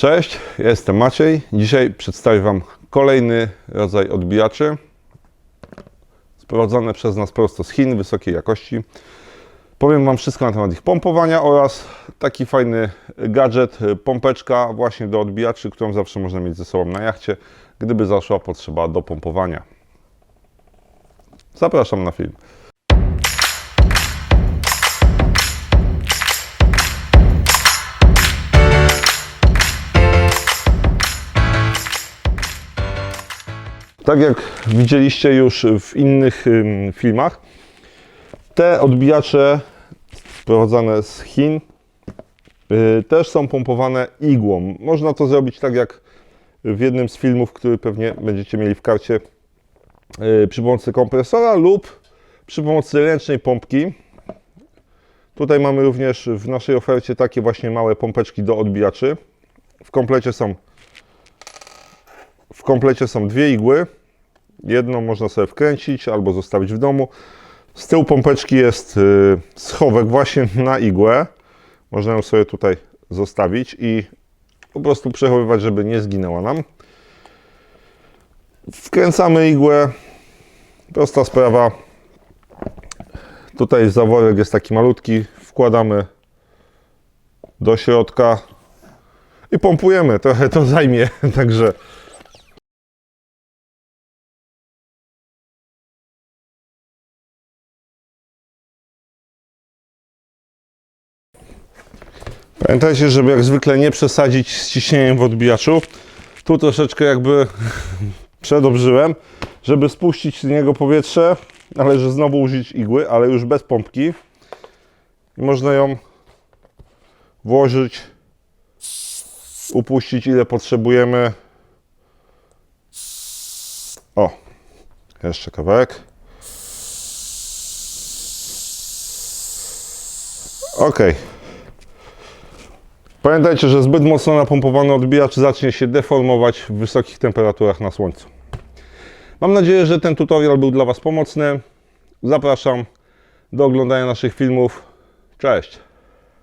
Cześć, ja jestem Maciej. Dzisiaj przedstawię Wam kolejny rodzaj odbijaczy sprowadzone przez nas prosto z Chin, wysokiej jakości. Powiem Wam wszystko na temat ich pompowania oraz taki fajny gadżet, pompeczka właśnie do odbijaczy, którą zawsze można mieć ze sobą na jachcie, gdyby zaszła potrzeba do pompowania. Zapraszam na film. Tak jak widzieliście już w innych filmach, te odbijacze sprowadzane z Chin y, też są pompowane igłą. Można to zrobić tak jak w jednym z filmów, który pewnie będziecie mieli w karcie y, przy pomocy kompresora lub przy pomocy ręcznej pompki. Tutaj mamy również w naszej ofercie takie właśnie małe pompeczki do odbijaczy. W komplecie są w komplecie są dwie igły. Jedną można sobie wkręcić albo zostawić w domu. Z tyłu pompeczki jest y, schowek właśnie na igłę. Można ją sobie tutaj zostawić i po prostu przechowywać, żeby nie zginęła nam. Wkręcamy igłę. Prosta sprawa. Tutaj zaworek jest taki malutki. Wkładamy do środka i pompujemy. Trochę to zajmie, także Pamiętajcie, żeby jak zwykle nie przesadzić z ciśnieniem w odbijaczu. Tu troszeczkę jakby przedobrzyłem, żeby spuścić z niego powietrze. Należy znowu użyć igły, ale już bez pompki. I można ją włożyć, upuścić ile potrzebujemy. O, jeszcze kawałek. Okej. Pamiętajcie, że zbyt mocno napompowany odbijacz zacznie się deformować w wysokich temperaturach na słońcu. Mam nadzieję, że ten tutorial był dla Was pomocny. Zapraszam do oglądania naszych filmów. Cześć!